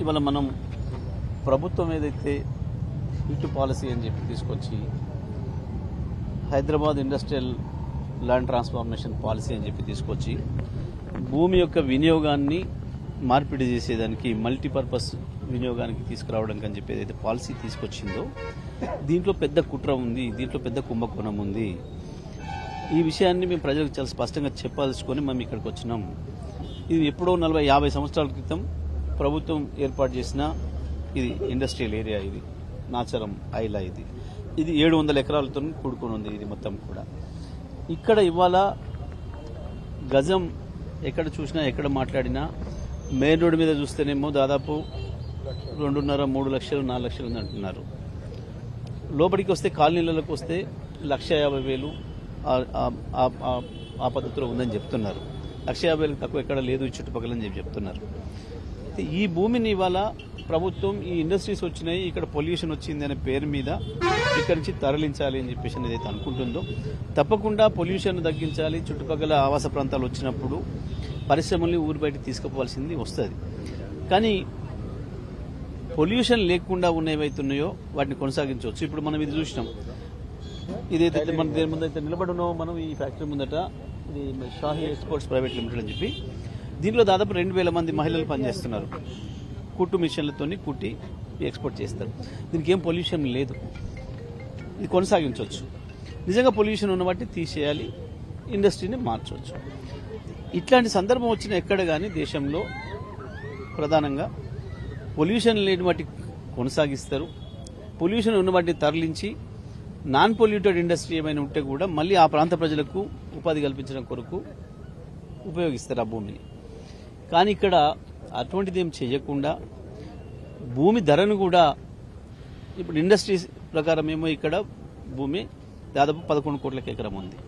ఇవాళ మనం ప్రభుత్వం ఏదైతే ఇటు పాలసీ అని చెప్పి తీసుకొచ్చి Hyderabad industrial land transformation policy అని చెప్పి తీసుకొచ్చి భూమి యొక్క వినియోగాన్ని మార్పిడి చేసేదానికి మల్టీపర్పస్ వినియోగానికి తీసుకురావడానికి అని చెప్పి ఏదైతే పాలసీ తీసుకొచ్చిందో దీంట్లో పెద్ద కుట్ర ఉంది దీంట్లో పెద్ద కుంభకోణం ఉంది. ఈ విషయాన్ని మేము ప్రజలకు చాలా స్పష్టంగా చెప్పాల్చుకొని మేము ఇక్కడికి వచ్చినాం. ఇది ఎప్పుడో నలభై యాభై సంవత్సరాల క్రితం ప్రభుత్వం ఏర్పాటు చేసిన ఇది ఇండస్ట్రియల్ ఏరియా ఇది. నాచరం ఐలా ఇది. ఇది ఏడు వందల ఎకరాలతో కూడుకొని ఉంది ఇది మొత్తం కూడా. ఇక్కడ ఇవాళ గజం ఎక్కడ చూసినా ఎక్కడ మాట్లాడినా మెయిన్ రోడ్డు మీద చూస్తేనేమో దాదాపు రెండున్నర మూడు లక్షలు నాలుగు లక్షలు ఉంది అంటున్నారు. లోపలికి వస్తే కాలనీలకు వస్తే లక్ష యాభై వేలు ఆ- పద్ధతిలో ఉందని చెప్తున్నారు. లక్ష యాభై వేలకు తక్కువ ఎక్కడ లేదు ఈ చుట్టుపక్కల అని చెప్పి చెప్తున్నారు. అయితే ఈ భూమిని ఇవాళ ప్రభుత్వం ఈ ఇండస్ట్రీస్ వచ్చినాయి ఇక్కడ పొల్యూషన్ వచ్చింది అనే పేరు మీద ఇక్కడి నుంచి తరలించాలి అని చెప్పేసి ఏదైతే అనుకుంటుందో. తప్పకుండా పొల్యూషన్ తగ్గించాలి చుట్టుపక్కల ఆవాస ప్రాంతాలు వచ్చినప్పుడు పరిశ్రమల్ని ఊరు బయట తీసుకుపోవాల్సింది వస్తుంది. కానీ పొల్యూషన్ లేకుండా ఉన్న ఏవైతున్నాయో వాటిని కొనసాగించవచ్చు. ఇప్పుడు మనం ఇది చూసినాం. ఇదైతే మన దేని ముందైతే అయితే నిలబడి ఉన్నామో మనం ఈ ఫ్యాక్టరీ ముందట ఇది షాహీ ఎక్స్పోర్ట్స్ ప్రైవేట్ లిమిటెడ్ అని చెప్పి దీంట్లో దాదాపు రెండు వేల మంది మహిళలు పనిచేస్తున్నారు. కుట్టు మిషన్లతోని కుట్టి ఎక్స్పోర్ట్ చేస్తారు. దీనికి ఏం పొల్యూషన్ లేదు. ఇది కొనసాగించవచ్చు. నిజంగా పొల్యూషన్ ఉన్న వాటిని తీసేయాలి. ఇండస్ట్రీని మార్చవచ్చు. ఇట్లాంటి సందర్భం వచ్చిన ఎక్కడ కానీ దేశంలో ప్రధానంగా పొల్యూషన్ లేని వాటి కొనసాగిస్తారు. పొల్యూషన్ ఉన్న వాటిని తరలించి నాన్ పొల్యూటెడ్ ఇండస్ట్రీ ఏమైనా ఉంటే కూడా మళ్ళీ ఆ ప్రాంత ప్రజలకు ఉపాధి కల్పించడం కొరకు ఉపయోగిస్తారు ఆ భూమిని. కానీ ఇక్కడ అటువంటిది ఏం చేయకుండా భూమి ధరను కూడా ఇప్పుడు ఇండస్ట్రీస్ ప్రకారం ఏమో ఇక్కడ భూమి దాదాపు పదకొండు కోట్లకి ఎకరం ఉంది.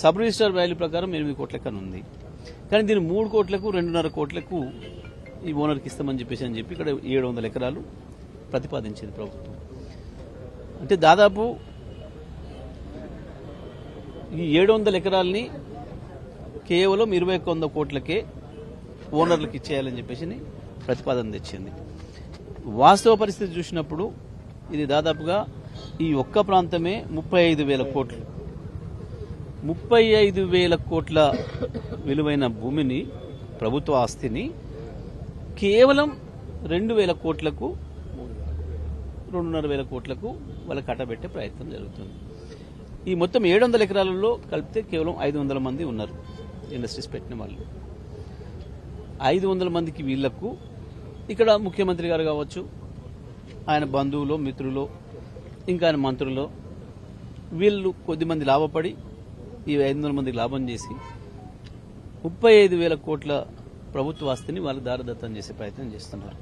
సబ్ రిజిస్టర్ వాల్యూ ప్రకారం ఎనిమిది కోట్ల ఎకరం ఉంది. కానీ దీన్ని మూడు కోట్లకు రెండున్నర కోట్లకు ఈ ఓనర్కి ఇస్తామని చెప్పేసి అని చెప్పి ఇక్కడ ఏడు వందల ఎకరాలు ప్రతిపాదించింది ప్రభుత్వం. అంటే దాదాపు ఈ ఏడు వందల ఎకరాలని కేవలం ఇరవై ఒక్క వంద కోట్లకే ఓనర్లకు ఇచ్చేయాలని చెప్పేసి ప్రతిపాదన తెచ్చింది. వాస్తవ పరిస్థితి చూసినప్పుడు ఇది దాదాపుగా ఈ ఒక్క ప్రాంతమే ముప్పై ఐదు వేల కోట్లు. ముప్పై ఐదు వేల కోట్ల విలువైన భూమిని ప్రభుత్వ ఆస్తిని కేవలం రెండు వేల కోట్లకు రెండున్నర వేల కోట్లకు వాళ్ళకి కట్టబెట్టే ప్రయత్నం జరుగుతుంది. ఈ మొత్తం ఏడు వందల ఎకరాలలో కలిపితే కేవలం ఐదు వందల మంది ఉన్నారు ఇండస్ట్రీస్ పెట్టిన వాళ్ళు. ఐదు వందల మందికి వీళ్ళకు ఇక్కడ ముఖ్యమంత్రి గారు కావచ్చు ఆయన బంధువులు మిత్రులు ఇంకా ఆయన మంత్రులు వీళ్ళు కొద్దిమంది లాభపడి ఈ ఐదు వందల మందికి లాభం చేసి ముప్పై ఐదు వేల కోట్ల ప్రభుత్వ ఆస్తిని వాళ్ళు దారదత్తం చేసే ప్రయత్నం చేస్తున్నారు.